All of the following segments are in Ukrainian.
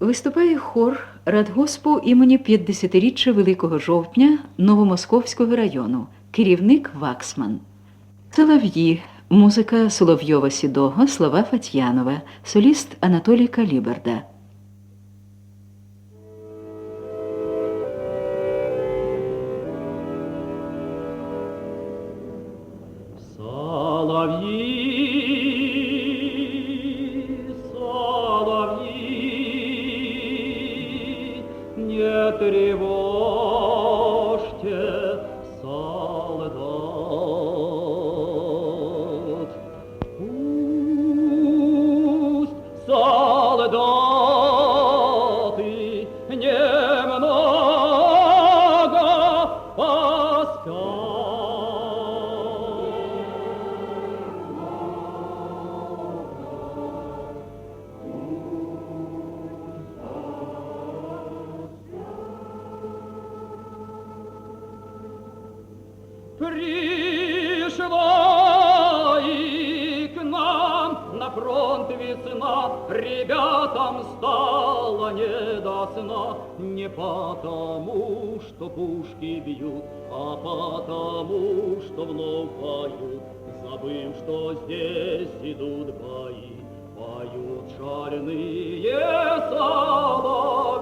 Виступає хор радгоспу імені 50-річчя Великого жовтня Новомосковського району, керівник Ваксман. Солов'ї, музика Соловйова Сідого, слова Фатьянова, соліст Анатолій Каліберда. Тревожьте солдат. Пришла и к нам на фронт весна, Ребятам стало не до сна, Не потому, что пушки бьют, А потому, что вновь поют, Забыв, что здесь идут бои, Поют шальные соловьи.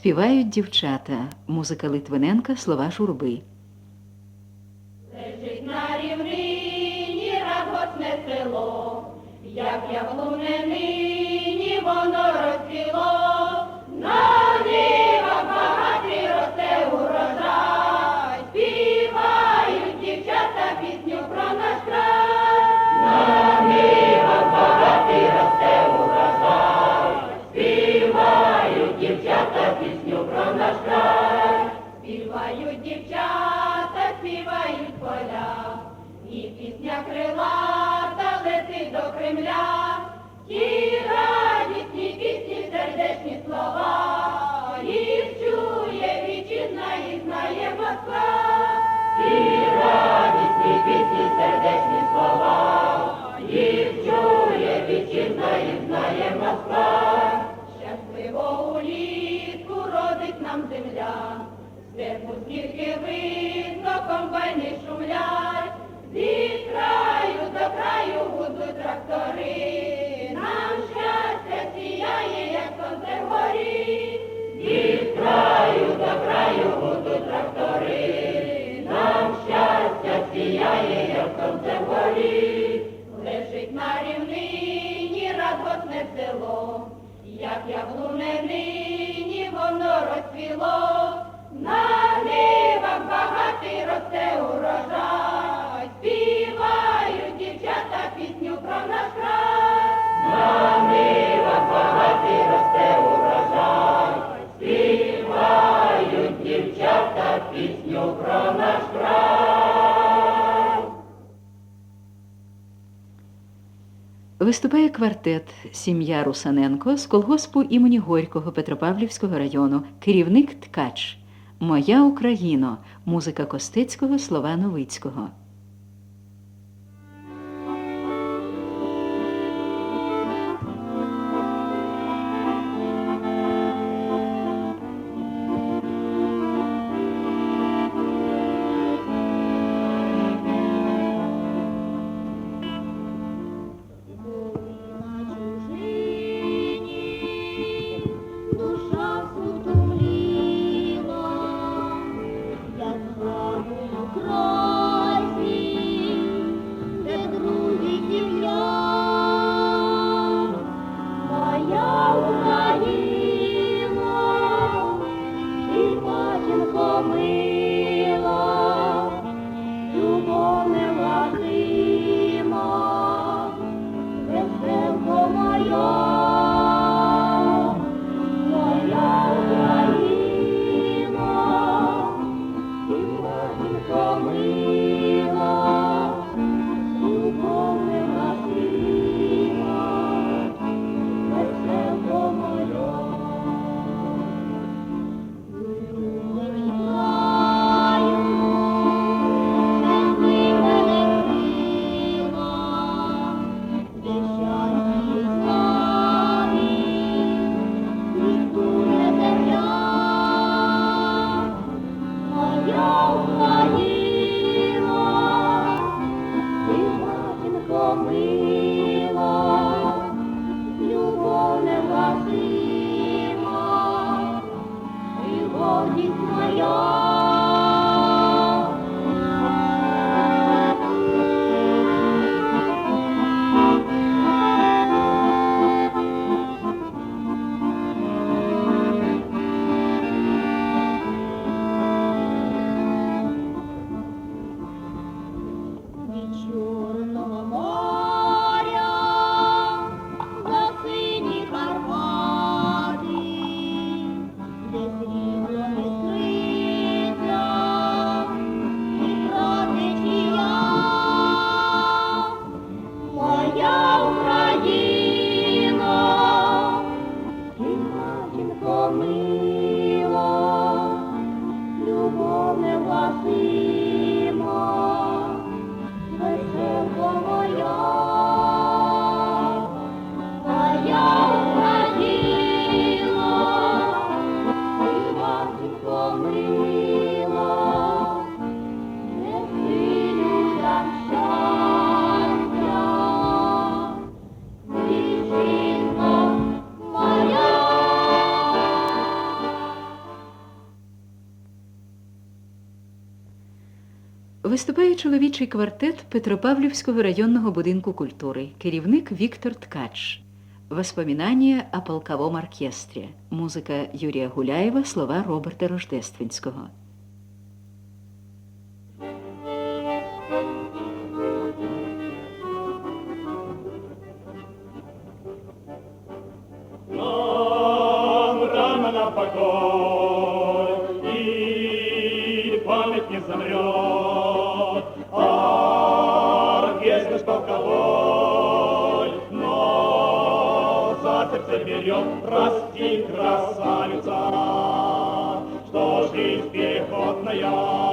Співають дівчата. Музика Литвиненка, слова журби. Лежить на рівнині работне село, як яблуне нині воно розцвіло. Сердечні слова, їх чує вітчизна і знає Москва. Щасливо улітку родить нам земля, степу стільки видно, війни шумлять, від краю до краю гудуть трактори, яблуне нині воно розцвіло, на нивах багатий росте урожай, співають дівчата пісню про наш край. На нивах багатий росте урожай, співають дівчата пісню про наш край. Виступає квартет Сім'я Русаненко з колгоспу імені Горького Петропавлівського району, керівник ткач. Моя Україно. Музика Костецького, слова Новицького. Виступає чоловічий квартет Петропавлівського районного будинку культури, керівник Віктор Ткач. Воспоминання о полковом оркестрі. Музика Юрія Гуляєва, слова Роберта Рождественського. За сердце берет, прости, красавица, что жизнь пехотная,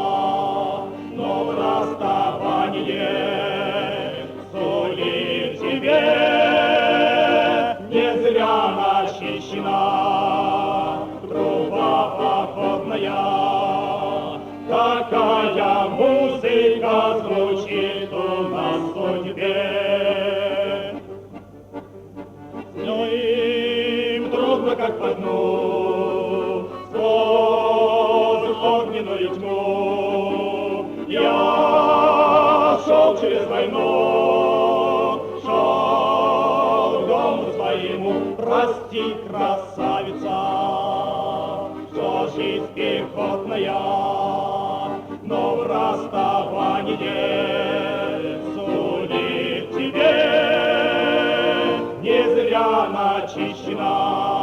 как по дну, сквозь огненную тьму. Я шел через войну, шел к дому своему, прости, красавица, что жизнь пехотная, но в расставании сулит тебе. Не зря начищена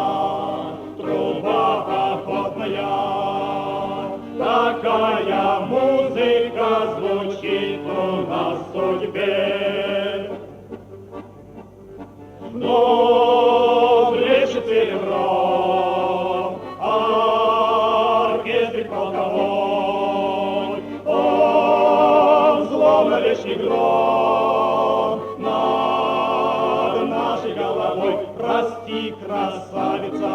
Вечный гром. Над нашей головой. Прости, красавица,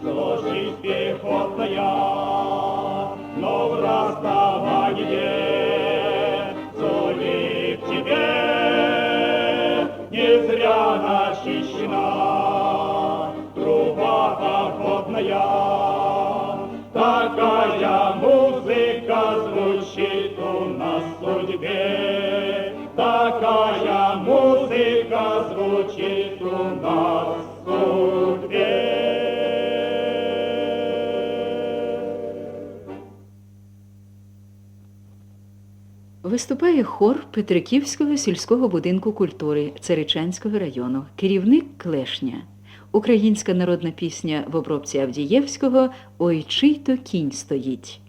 что жизнь пехотная, Виступає хор Петриківського сільського будинку культури Царичанського району, керівник Клешня. Українська народна пісня в обробці Авдієвського Ой чий то кінь стоїть.